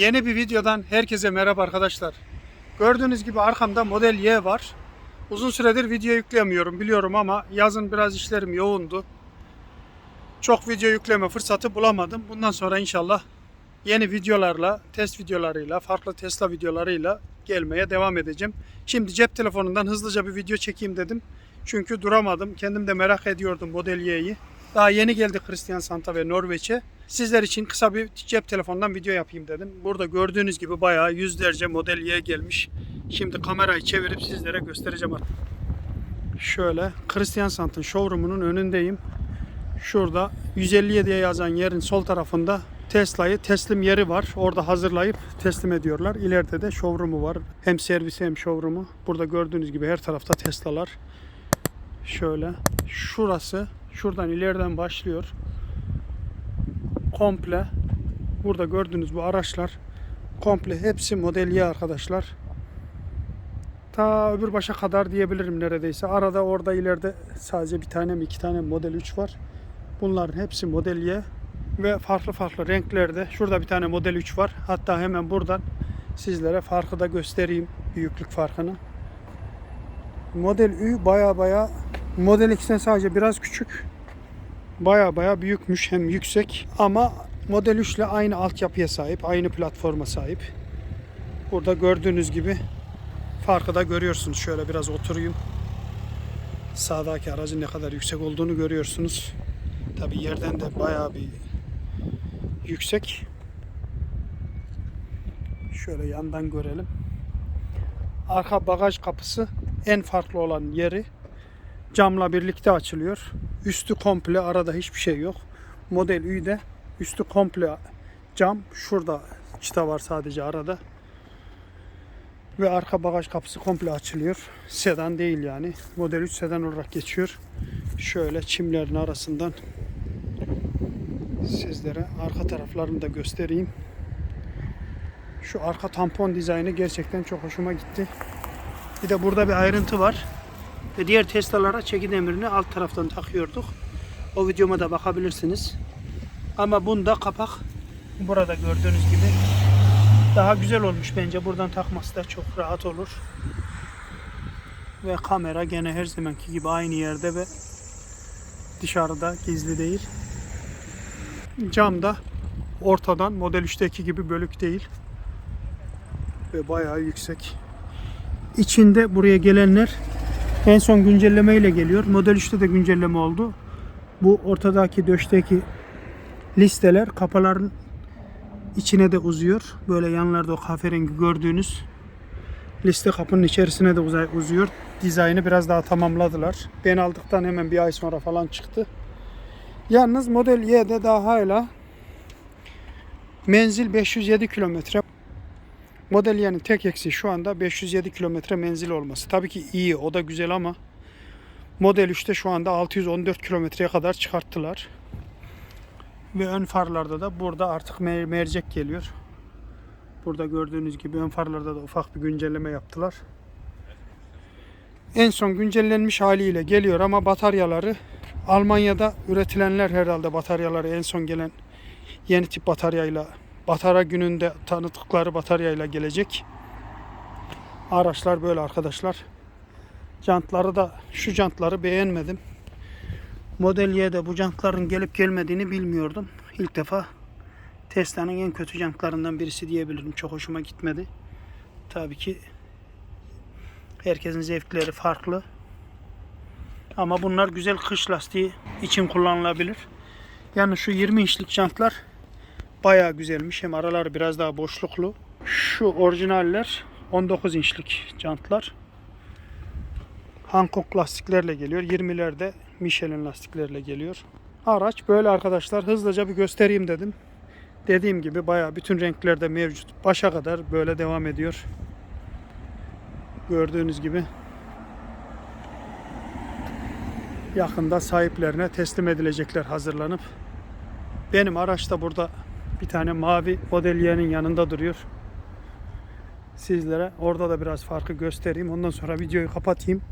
Yeni bir videodan herkese merhaba arkadaşlar. Gördüğünüz gibi arkamda Model Y var. Uzun süredir video yüklemiyorum biliyorum ama yazın biraz işlerim yoğundu. Çok video yükleme fırsatı bulamadım. Bundan sonra inşallah yeni videolarla, test videolarıyla, farklı Tesla videolarıyla gelmeye devam edeceğim. Şimdi cep telefonundan hızlıca bir video çekeyim dedim. Çünkü duramadım. Kendim de merak ediyordum Model Y'yi. Daha yeni geldi Christian Santa ve Norveç'e. Sizler için kısa bir cep telefonundan video yapayım dedim. Burada gördüğünüz gibi bayağı yüzlerce Model Y gelmiş. Şimdi kamerayı çevirip sizlere göstereceğim artık. Şöyle Christian Sant'ın showroom'unun önündeyim. Şurada 157 diye yazan yerin sol tarafında Tesla'yı teslim yeri var. Orada hazırlayıp teslim ediyorlar. İleride de showroom'u var. Hem servisi hem showroom'u. Burada gördüğünüz gibi her tarafta Tesla'lar. Şöyle. Şurası. Şuradan ileriden başlıyor. Komple. Burada gördüğünüz bu araçlar. Komple hepsi Model Y arkadaşlar. Ta öbür başa kadar diyebilirim neredeyse. Arada orada ileride sadece bir tane mi iki tane Model 3 var. Bunların hepsi Model Y ve farklı farklı renklerde. Şurada bir tane Model 3 var. Hatta hemen buradan sizlere farkı da göstereyim. Büyüklük farkını. Model Ü baya baya Model X'ten sadece biraz küçük. Baya baya büyükmüş hem yüksek ama Model 3 ile aynı altyapıya sahip, aynı platforma sahip. Burada gördüğünüz gibi farkı da görüyorsunuz. Şöyle biraz oturayım. Sağdaki aracın ne kadar yüksek olduğunu görüyorsunuz. Tabi yerden de bayağı bir yüksek. Şöyle yandan görelim. Arka bagaj kapısı en farklı olan yeri camla birlikte açılıyor. Üstü komple arada hiçbir şey yok. Model Ü'de üstü komple cam. Şurada çıta var sadece arada. Ve arka bagaj kapısı komple açılıyor. Sedan değil yani. Model 3 sedan olarak geçiyor. Şöyle çimlerin arasından sizlere arka taraflarını da göstereyim. Şu arka tampon dizaynı gerçekten çok hoşuma gitti. Bir de burada bir ayrıntı var. Ve diğer Tesla'lara çeki demirini alt taraftan takıyorduk. O videoma da bakabilirsiniz. Ama bunda kapak burada gördüğünüz gibi daha güzel olmuş bence. Buradan takması da çok rahat olur. Ve kamera gene her zamanki gibi aynı yerde ve dışarıda gizli değil. Cam da ortadan Model 3'teki gibi bölük değil. Ve bayağı yüksek. İçinde buraya gelenler en son güncelleme ile geliyor. Model 3'te de güncelleme oldu. Bu ortadaki döşteki listeler kapıların içine de uzuyor. Böyle yanlarda o kahverengi gördüğünüz liste kapının içerisine de uzuyor. Dizaynı biraz daha tamamladılar. Ben aldıktan hemen bir ay sonra falan çıktı. Yalnız Model Y'de daha hala menzil 507 kilometre. Model Y'nin tek eksiği şu anda 507 kilometre menzil olması. Tabii ki iyi, o da güzel ama Model 3'te şu anda 614 kilometreye kadar çıkarttılar. Ve ön farlarda da burada artık mer- mercek geliyor. Burada gördüğünüz gibi ön farlarda da ufak bir güncelleme yaptılar. En son güncellenmiş haliyle geliyor ama bataryaları Almanya'da üretilenler herhalde bataryaları en son gelen yeni tip bataryayla Batara gününde tanıttıkları bataryayla gelecek. Araçlar böyle arkadaşlar. Jantları da şu jantları beğenmedim. Model Y'de bu jantların gelip gelmediğini bilmiyordum. İlk defa Tesla'nın en kötü jantlarından birisi diyebilirim. Çok hoşuma gitmedi. Tabii ki herkesin zevkleri farklı. Ama bunlar güzel kış lastiği için kullanılabilir. Yani şu 20 inçlik jantlar bayağı güzelmiş. Hem araları biraz daha boşluklu. Şu orijinaller 19 inçlik jantlar. Hankook lastiklerle geliyor. 20'ler de Michelin lastiklerle geliyor. Araç böyle arkadaşlar. Hızlıca bir göstereyim dedim. Dediğim gibi bayağı bütün renklerde mevcut. Başa kadar böyle devam ediyor. Gördüğünüz gibi. Yakında sahiplerine teslim edilecekler hazırlanıp. Benim araç da burada bir tane mavi Model Y'nin yanında duruyor. Sizlere orada da biraz farkı göstereyim. Ondan sonra videoyu kapatayım.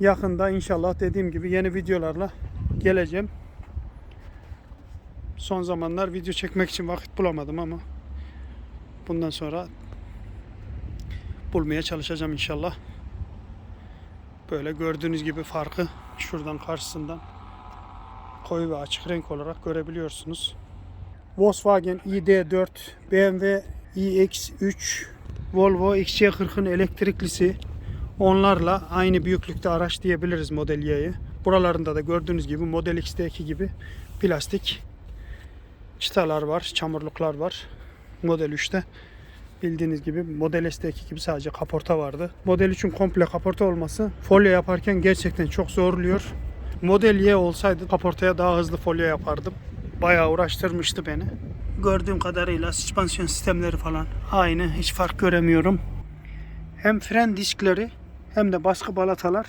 Yakında inşallah dediğim gibi yeni videolarla geleceğim. Son zamanlar video çekmek için vakit bulamadım ama Bundan sonra bulmaya çalışacağım inşallah. Böyle gördüğünüz gibi farkı şuradan karşısından koyu ve açık renk olarak görebiliyorsunuz. Volkswagen ID4, BMW iX3, Volvo XC40'ın elektriklisi onlarla aynı büyüklükte araç diyebiliriz Model Y'ye. Buralarında da gördüğünüz gibi Model X'teki gibi plastik çıtalar var, çamurluklar var. Model 3'te bildiğiniz gibi Model S'teki gibi sadece kaporta vardı. Model 3'ün komple kaporta olması folyo yaparken gerçekten çok zorluyor. Model Y olsaydı kaportaya daha hızlı folyo yapardım. Bayağı uğraştırmıştı beni. Gördüğüm kadarıyla süspansiyon sistemleri falan aynı. Hiç fark göremiyorum. Hem fren diskleri hem de baskı balatalar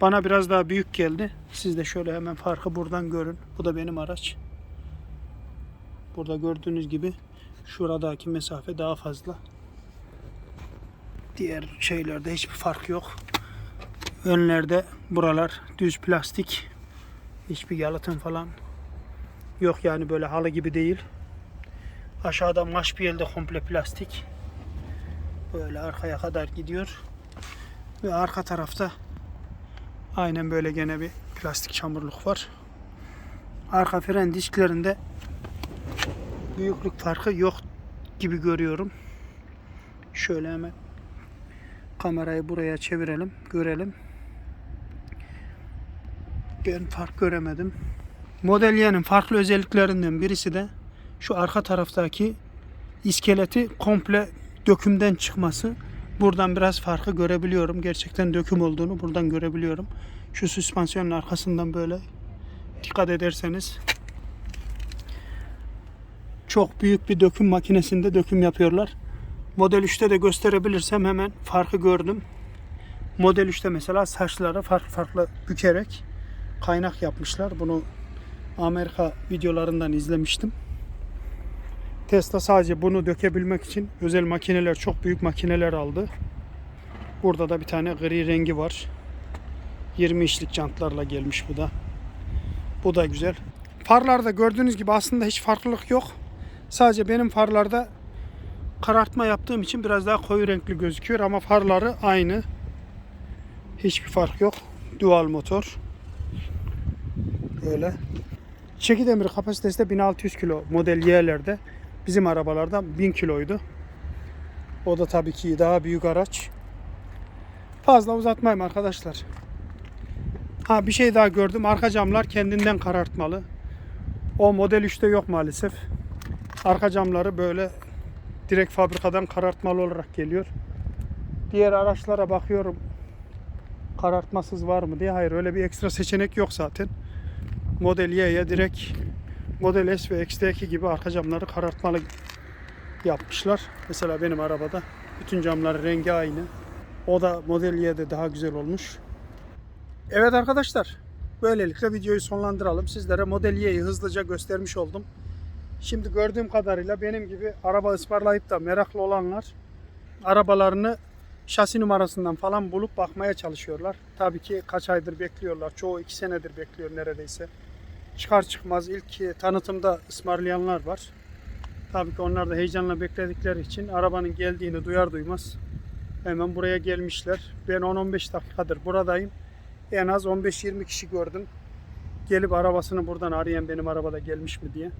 bana biraz daha büyük geldi. Siz de şöyle hemen farkı buradan görün. Bu da benim araç. Burada gördüğünüz gibi şuradaki mesafe daha fazla. Diğer şeylerde hiçbir fark yok. Önlerde buralar düz plastik. Hiçbir yalıtım falan yok yani böyle halı gibi değil. Aşağıda maşpiyel de komple plastik. Böyle arkaya kadar gidiyor. Ve arka tarafta aynen böyle gene bir plastik çamurluk var. Arka fren disklerinde büyüklük farkı yok gibi görüyorum. Şöyle hemen kamerayı buraya çevirelim, görelim. Ben fark göremedim. Model Y'nin farklı özelliklerinden birisi de şu arka taraftaki iskeleti komple dökümden çıkması. Buradan biraz farkı görebiliyorum. Gerçekten döküm olduğunu buradan görebiliyorum. Şu süspansiyonun arkasından böyle dikkat ederseniz çok büyük bir döküm makinesinde döküm yapıyorlar. Model 3'te de gösterebilirsem hemen farkı gördüm. Model 3'te mesela saçları farklı farklı bükerek kaynak yapmışlar. Bunu Amerika videolarından izlemiştim. Tesla sadece bunu dökebilmek için özel makineler, çok büyük makineler aldı. Burada da bir tane gri rengi var. 20 işlik jantlarla gelmiş bu da. Bu da güzel. Farlarda gördüğünüz gibi aslında hiç farklılık yok. Sadece benim farlarda karartma yaptığım için biraz daha koyu renkli gözüküyor ama farları aynı. Hiçbir fark yok. Dual motor. Böyle. Çeki demiri kapasitesi de 1600 kilo model Y'lerde. Bizim arabalarda 1000 kiloydu. O da tabii ki daha büyük araç. Fazla uzatmayayım arkadaşlar. Ha bir şey daha gördüm. Arka camlar kendinden karartmalı. O model 3'te yok maalesef. Arka camları böyle direkt fabrikadan karartmalı olarak geliyor. Diğer araçlara bakıyorum. Karartmasız var mı diye. Hayır öyle bir ekstra seçenek yok zaten. Model Y'ye direkt Model S ve X'teki gibi arka camları karartmalı yapmışlar. Mesela benim arabada bütün camların rengi aynı. O da Model Y'de daha güzel olmuş. Evet arkadaşlar, böylelikle videoyu sonlandıralım. Sizlere Model Y'yi hızlıca göstermiş oldum. Şimdi gördüğüm kadarıyla benim gibi araba ısmarlayıp da meraklı olanlar arabalarını şasi numarasından falan bulup bakmaya çalışıyorlar. Tabii ki kaç aydır bekliyorlar. Çoğu iki senedir bekliyor neredeyse. Çıkar çıkmaz ilk tanıtımda ısmarlayanlar var. Tabii ki onlar da heyecanla bekledikleri için arabanın geldiğini duyar duymaz hemen buraya gelmişler. Ben 10-15 dakikadır buradayım. En az 15-20 kişi gördüm. Gelip arabasını buradan arayan benim arabada gelmiş mi diye.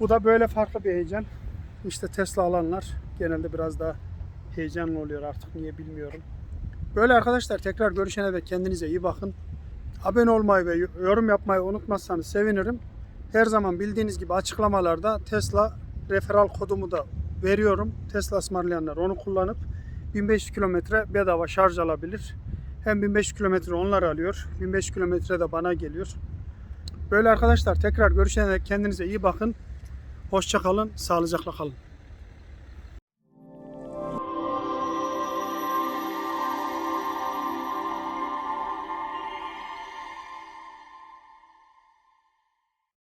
Bu da böyle farklı bir heyecan. İşte Tesla alanlar genelde biraz daha heyecanlı oluyor artık niye bilmiyorum. Böyle arkadaşlar tekrar görüşene de kendinize iyi bakın. Abone olmayı ve yorum yapmayı unutmazsanız sevinirim. Her zaman bildiğiniz gibi açıklamalarda Tesla referral kodumu da veriyorum. Tesla ısmarlayanlar onu kullanıp 1500 kilometre bedava şarj alabilir. Hem 1500 kilometre onlar alıyor. 1500 kilometre de bana geliyor. Böyle arkadaşlar tekrar görüşene dek kendinize iyi bakın. Hoşça kalın, sağlıcakla kalın.